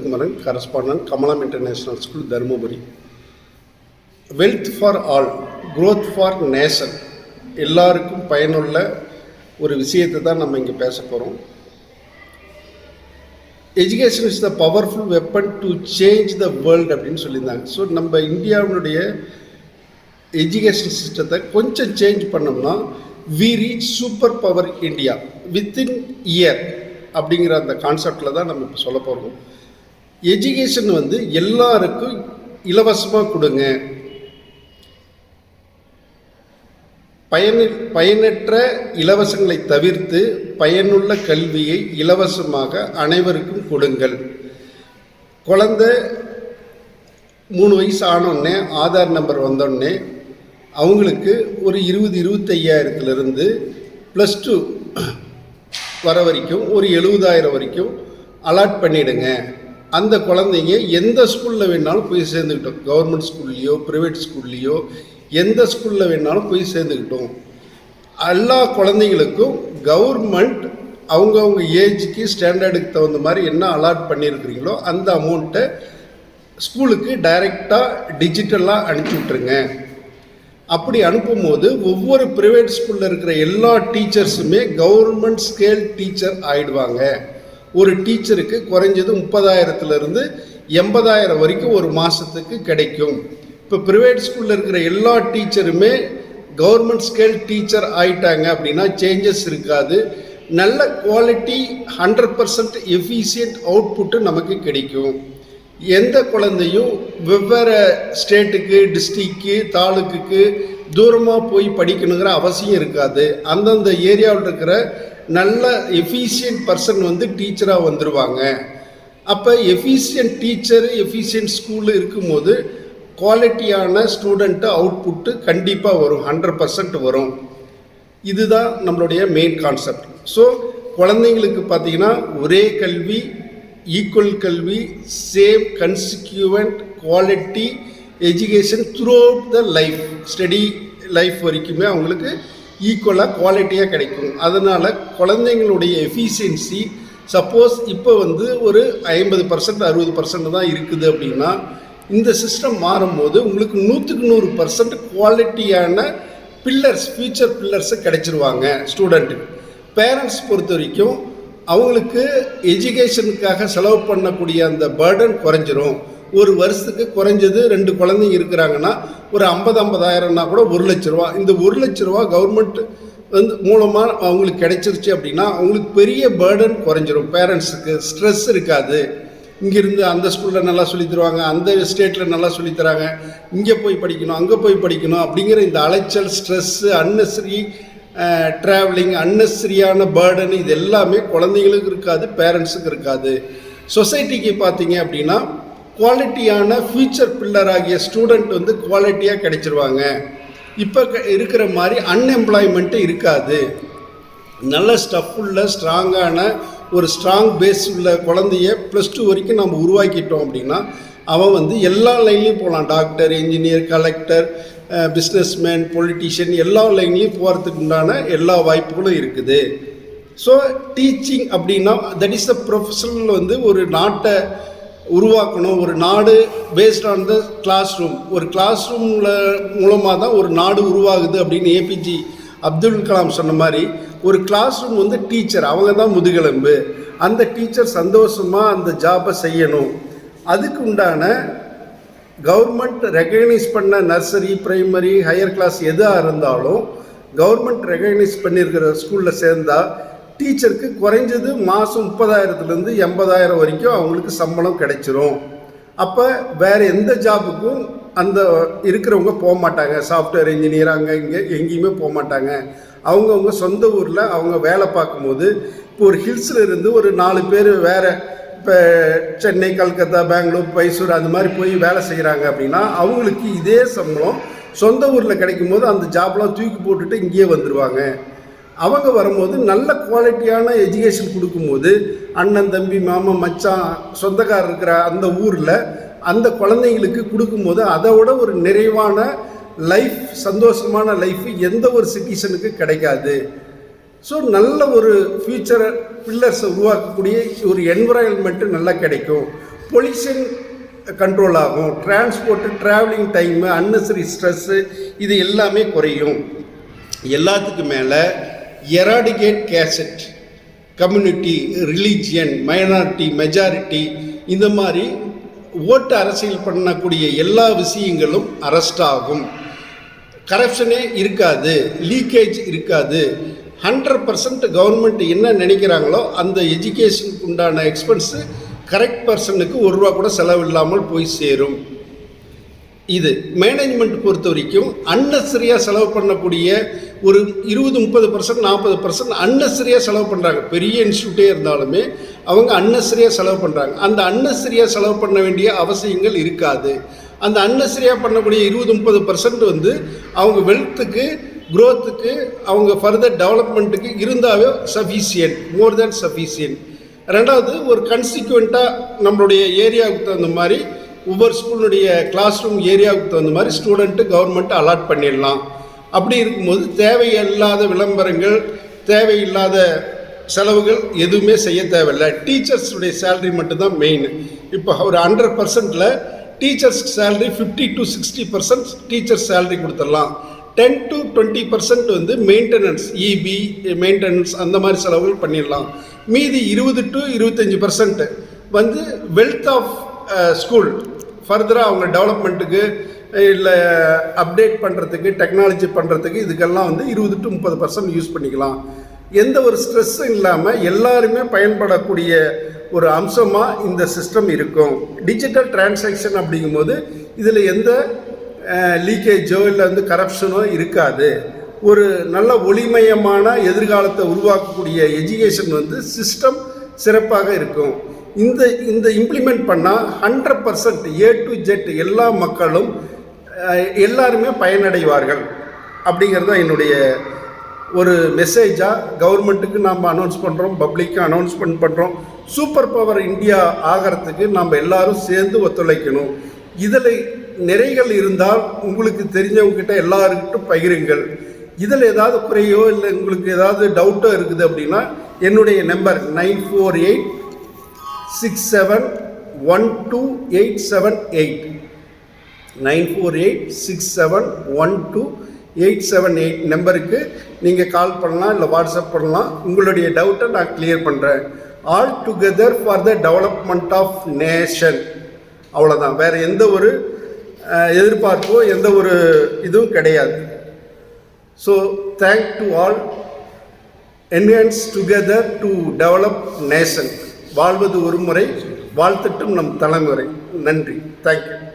Muthukumaran correspondent Kamalam international school Dharmapuri. Wealth for all growth for nation எல்லாருக்கும் பயனுள்ள ஒரு விஷயத்தை தான் நம்ம இங்கே பேச போகிறோம் education is the powerful weapon to change the world அப்படின்னு சொல்லியிருந்தாங்க. ஸோ நம்ம இந்தியாவினுடைய எஜுகேஷன் சிஸ்டத்தை கொஞ்சம் சேஞ்ச் பண்ணோம்னா we reach super power India within year அப்படிங்கிற அந்த கான்செப்டில் தான் நம்ம இப்போ சொல்ல போகிறோம் எஜுகேஷன் வந்து எல்லாருக்கும் இலவசமாக கொடுங்க. பயனி பயனற்ற இலவசங்களை தவிர்த்து பயனுள்ள கல்வியை இலவசமாக அனைவருக்கும் கொடுங்கள். குழந்தை மூணு வயசு ஆனோடனே ஆதார் நம்பர் வந்தோடனே அவங்களுக்கு ஒரு இருபது இருபத்தையாயிரத்துலேருந்து ப்ளஸ் டூ வர வரைக்கும் ஒரு எழுபதாயிரம் வரைக்கும் அலாட் பண்ணிவிடுங்க அந்த குழந்தைங்க எந்த ஸ்கூலில் வேணாலும் போய் சேர்ந்துக்கிட்டோம் கவர்மெண்ட் ஸ்கூல்லையோ ப்ரைவேட் ஸ்கூல்லையோ எந்த ஸ்கூலில் வேணாலும் போய் சேர்ந்துக்கிட்டோம் எல்லா குழந்தைங்களுக்கும் கவர்மெண்ட் அவங்கவுங்க ஏஜுக்கு ஸ்டாண்டர்டுக்கு தகுந்த மாதிரி என்ன அலாட் பண்ணியிருக்கிறீங்களோ அந்த அமௌண்ட்டை ஸ்கூலுக்கு டைரெக்டாக டிஜிட்டலாக அனுப்பி விட்ருங்க அப்படி அனுப்பும்போது ஒவ்வொரு ப்ரைவேட் ஸ்கூலில் இருக்கிற எல்லா டீச்சர்ஸுமே கவர்மெண்ட் ஸ்கேல் டீச்சர் ஆயிடுவாங்க. ஒரு டீச்சருக்கு குறைஞ்சது முப்பதாயிரத்துலேருந்து எண்பதாயிரம் வரைக்கும் ஒரு மாதத்துக்கு கிடைக்கும். இப்போ ப்ரைவேட் ஸ்கூலில் இருக்கிற எல்லா டீச்சருமே கவர்மெண்ட் ஸ்கேல் டீச்சர் ஆயிட்டாங்க அப்படின்னா சேஞ்சஸ் இருக்காது. நல்ல quality hundred percent efficient output நமக்கு கிடைக்கும். எந்த குழந்தையும் வெவ்வேறு ஸ்டேட்டுக்கு டிஸ்ட்ரிக்கு தாலுக்குக்கு தூரமாக போய் படிக்கணுங்கிற அவசியம் இருக்காது. அந்தந்த ஏரியாவில் இருக்கிற நல்ல எஃபிஷியன்ட் பர்சன் வந்து டீச்சராக வந்துடுவாங்க அப்போ எஃபிஷியன்ட் டீச்சர் எஃபிஷியன்ட் ஸ்கூலு இருக்கும்போது குவாலிட்டியான ஸ்டூடெண்ட்டு அவுட்புட்டு கண்டிப்பாக வரும் ஹண்ட்ரட் பர்சன்ட் வரும். இதுதான் நம்மளுடைய மெயின் கான்செப்ட் ஸோ குழந்தைங்களுக்கு பார்த்தீங்கன்னா ஒரே கல்வி ஈக்குவல் கல்வி same consequent quality education throughout the life study life வரைக்குமே அவங்களுக்கு ஈக்குவலாக குவாலிட்டியாக கிடைக்கும். அதனால் குழந்தைங்களுடைய எஃபிஷியன்சி சப்போஸ் இப்போ வந்து ஒரு ஐம்பது பர்சன்ட் அறுபது பர்சன்ட் தான் இருக்குது அப்படின்னா இந்த சிஸ்டம் மாறும்போது உங்களுக்கு நூற்றுக்கு நூறு பர்சன்ட் குவாலிட்டியான பில்லர்ஸ் ஃபியூச்சர் பில்லர்ஸு கிடைச்சிருவாங்க ஸ்டூடெண்ட்டுக்கு பேரண்ட்ஸ் பொறுத்த வரைக்கும் அவங்களுக்கு எஜுகேஷனுக்காக செலவு பண்ணக்கூடிய அந்த பேர்டன் குறைஞ்சிரும். ஒரு வருஷத்துக்கு குறைஞ்சது ரெண்டு குழந்தைங்க இருக்கிறாங்கன்னா ஒரு ஐம்பது ஐம்பதாயிரம்னா கூட ஒரு லட்ச ரூபா. இந்த ஒரு லட்ச ரூபா கவர்மெண்ட் வந்து மூலமாக அவங்களுக்கு கிடைச்சிருச்சு அப்படின்னா அவங்களுக்கு பெரிய பேர்டன் குறைஞ்சிரும். பேரண்ட்ஸுக்கு ஸ்ட்ரெஸ் இருக்காது. இங்கேருந்து அந்த ஸ்கூலில் நல்லா சொல்லித் தருவாங்க அந்த ஸ்டேட்டில் நல்லா சொல்லித் தராங்க. இங்கே போய் படிக்கணும் அங்கே போய் படிக்கணும் அப்படிங்கிற இந்த அலைச்சல் ஸ்ட்ரெஸ்ஸு அன்னெசரி ட்ராவலிங் அன்னெசரியான பேர்டன் இது எல்லாமே குழந்தைங்களுக்கு இருக்காது பேரண்ட்ஸுக்கு இருக்காது. சொசைட்டிக்கு பார்த்தீங்க அப்படின்னா குவாலிட்டியான ஃபியூச்சர் பில்லர் ஆகிய ஸ்டூடெண்ட் வந்து குவாலிட்டியாக கிடைச்சிருவாங்க. இப்போ இருக்கிற மாதிரி அன்எம்ப்ளாய்மெண்ட்டு இருக்காது. நல்ல ஸ்டஃப் உள்ள ஸ்ட்ராங்கான ஒரு ஸ்ட்ராங் பேஸ் உள்ள குழந்தைய ப்ளஸ் டூ வரைக்கும் நம்ம உருவாக்கிட்டோம் அப்படின்னா அவன் வந்து எல்லா லைன்லேயும் போகலாம் doctor engineer collector businessman politician எல்லா லைன்லேயும் போகிறதுக்கு உண்டான எல்லா வாய்ப்புகளும் இருக்குது. ஸோ டீச்சிங் அப்படின்னா தட் இஸ் த ப்ரொஃபஷனல் வந்து ஒரு நாட்டை உருவாக்கணும். ஒரு நாடு based on the classroom ஒரு கிளாஸ் ரூமில் மூலமாக தான் ஒரு நாடு உருவாகுது அப்படின்னு ஏபிஜி அப்துல் கலாம் சொன்ன மாதிரி ஒரு கிளாஸ் ரூம் வந்து டீச்சர் அவங்க தான் முதுகெலும்பு. அந்த டீச்சர் சந்தோஷமாக அந்த ஜாபை செய்யணும். அதுக்கு உண்டான கவர்மெண்ட் ரெகக்னைஸ் பண்ண நர்சரி ப்ரைமரி ஹையர் கிளாஸ் எதாக இருந்தாலும் கவர்மெண்ட் ரெகக்னைஸ் பண்ணியிருக்கிற ஸ்கூலில் சேர்ந்தால் டீச்சருக்கு குறைஞ்சது மாதம் முப்பதாயிரத்துலேருந்து எண்பதாயிரம் வரைக்கும் அவங்களுக்கு சம்பளம் கிடைச்சிரும். அப்போ வேறு எந்த ஜாபுக்கும் அந்த இருக்கிறவங்க போக மாட்டாங்க. சாஃப்ட்வேர் இன்ஜினியர் அங்கே இங்கே எங்கேயுமே போக மாட்டாங்க. அவங்கவுங்க சொந்த ஊரில் அவங்க வேலை பார்க்கும்போது இப்போ ஒரு ஹில்ஸில் இருந்து ஒரு நாலு பேர் வேறு இப்போ சென்னை கல்கத்தா பெங்களூர் மைசூர் அந்த மாதிரி போய் வேலை செய்கிறாங்க அப்படின்னா அவங்களுக்கு இதே சம்பளம் சொந்த ஊரில் கிடைக்கும் போது அந்த ஜாப்லாம் தூக்கி போட்டுட்டு இங்கேயே வந்துடுவாங்க அவங்க வரும்போது நல்ல குவாலிட்டியான எஜுகேஷன் கொடுக்கும்போது அண்ணன் தம்பி மாமன் மச்சான் சொந்தக்காரர் இருக்கிற அந்த ஊரில் அந்த குழந்தைங்களுக்கு கொடுக்கும்போது அதை விட ஒரு நிறைவான லைஃப் சந்தோஷமான லைஃப் எந்த ஒரு சிட்டிசனுக்கு கிடைக்காது. ஸோ நல்ல ஒரு ஃபியூச்சர் பில்லர்ஸை உருவாக்கக்கூடிய ஒரு என்விரான்மெண்ட்டு நல்லா கிடைக்கும். பொல்யூஷன் கண்ட்ரோல் ஆகும். Transport travelling time unnecessary stress இது எல்லாமே குறையும். எல்லாத்துக்கும் மேலே eradicate caste community religion minority majority இந்த மாதிரி ஓட்டு அரசியல் பண்ணக்கூடிய எல்லா விஷயங்களும் அரெஸ்ட் ஆகும். கரப்ஷனே இருக்காது லீக்கேஜ் இருக்காது. ஹண்ட்ரட் பர்சன்ட் கவர்மெண்ட் என்ன நினைக்கிறாங்களோ அந்த எஜுகேஷனுக்கு உண்டான எக்ஸ்பென்ஸு கரெக்ட் பர்சனுக்கு ஒரு ரூபா கூட செலவில்லாமல் போய் சேரும். இது மேனேஜ்மெண்ட் பொறுத்த வரைக்கும் அன்னசரியாக செலவு பண்ணக்கூடிய ஒரு இருபது முப்பது பர்சன்ட் நாற்பது பர்சன்ட் அன்னசரியாக செலவு பண்ணுறாங்க பெரிய இன்ஸ்டியூட்டே இருந்தாலுமே அவங்க அன்னசரியாக செலவு பண்ணுறாங்க அந்த அன்னசரியாக செலவு பண்ண வேண்டிய அவசியங்கள் இருக்காது. அந்த அன்னசரியாக பண்ணக்கூடிய இருபது முப்பது பர்சன்ட் வந்து அவங்க வெல்த்துக்கு க்ரோத்துக்கு அவங்க ஃபர்தர் டெவலப்மெண்ட்டுக்கு இருந்தாவே சஃபிஷியன்ட் மோர் தேன் சஃபிஷியன்ட் ரெண்டாவது ஒரு கன்சிக்வெண்ட்டாக நம்மளுடைய ஏரியாவுக்கு தகுந்த மாதிரி ஒவ்வொரு ஸ்கூலுடைய கிளாஸ் ரூம் ஏரியாவுக்கு தகுந்த மாதிரி ஸ்டூடெண்ட்டு கவர்மெண்ட் அலாட் பண்ணிடலாம். அப்படி இருக்கும்போது தேவையில்லாத விளம்பரங்கள் தேவையில்லாத செலவுகள் எதுவுமே செய்ய தேவையில்லை. டீச்சர்ஸுடைய சேல்ரி மட்டும்தான் மெயின் இப்போ ஒரு hundred பர்சன்டில் teachers salary fifty to sixty percent teachers salary கொடுத்துடலாம். டென் டு டுவெண்ட்டி பர்சன்ட் வந்து மெயின்டெனன்ஸ் இபி மெயின்டெனன்ஸ் அந்த மாதிரி செலவுகள் பண்ணிடலாம். மீதி இருபது டு இருபத்தஞ்சி பர்சன்ட் வந்து வெல்த் ஆஃப் ஸ்கூல் ஃபர்தராக அவங்க டெவலப்மெண்ட்டுக்கு இல்லை அப்டேட் பண்ணுறதுக்கு டெக்னாலஜி பண்ணுறதுக்கு இதுக்கெல்லாம் வந்து இருபது டு முப்பது பர்சன்ட் யூஸ் பண்ணிக்கலாம். எந்த ஒரு ஸ்ட்ரெஸ்ஸும் இல்லாமல் எல்லாருமே பயன்படக்கூடிய ஒரு அம்சமாக இந்த சிஸ்டம் இருக்கும். டிஜிட்டல் டிரான்சாக்ஷன் அப்படிங்கும்போது இதில் எந்த லீக்கேஜோ இல்லை வந்து கரப்ஷனோ இருக்காது. ஒரு நல்ல ஒளிமயமான எதிர்காலத்தை உருவாக்கக்கூடிய எஜுகேஷன் வந்து சிஸ்டம் சிறப்பாக இருக்கும். இந்த இந்த இம்ப்ளிமெண்ட் பண்ணால் hundred percent A to Z எல்லா மக்களும் எல்லாருமே பயனடைவார்கள். அப்படிங்கிறது தான் என்னுடைய ஒரு மெசேஜாக கவர்மெண்ட்டுக்கு நாம் அனௌன்ஸ் பண்ணுறோம் பப்ளிக்கு அனௌன்ஸ்மெண்ட் பண்ணுறோம் சூப்பர் பவர் இந்தியா ஆகிறதுக்கு நாம் எல்லாரும் சேர்ந்து ஒத்துழைக்கணும். இதில் நிறைகள் இருந்தால் உங்களுக்கு தெரிஞ்சவங்ககிட்ட எல்லாருக்கிட்டும் பகிருங்கள். இதில் ஏதாவது குறையோ இல்லை உங்களுக்கு ஏதாவது டவுட்டோ இருக்குது அப்படின்னா என்னுடைய number nine four eight six seven one two eight seven eight nine four eight six seven one two eight seven eight நம்பருக்கு நீங்கள் கால் பண்ணலாம் இல்லை வாட்ஸ்அப் பண்ணலாம். உங்களுடைய டவுட்டை நான் கிளியர் பண்ணுறேன் all together for the development of nation அவ்வளோதான் வேறு எந்த ஒரு எதிர்பார்ப்போ எந்த ஒரு இதுவும் கிடையாது. So thank to all enhance together to develop nation வாழ்வது ஒரு முறை வாழ்த்துட்டும் நம் தலைமுறை. நன்றி. தேங்க்யூ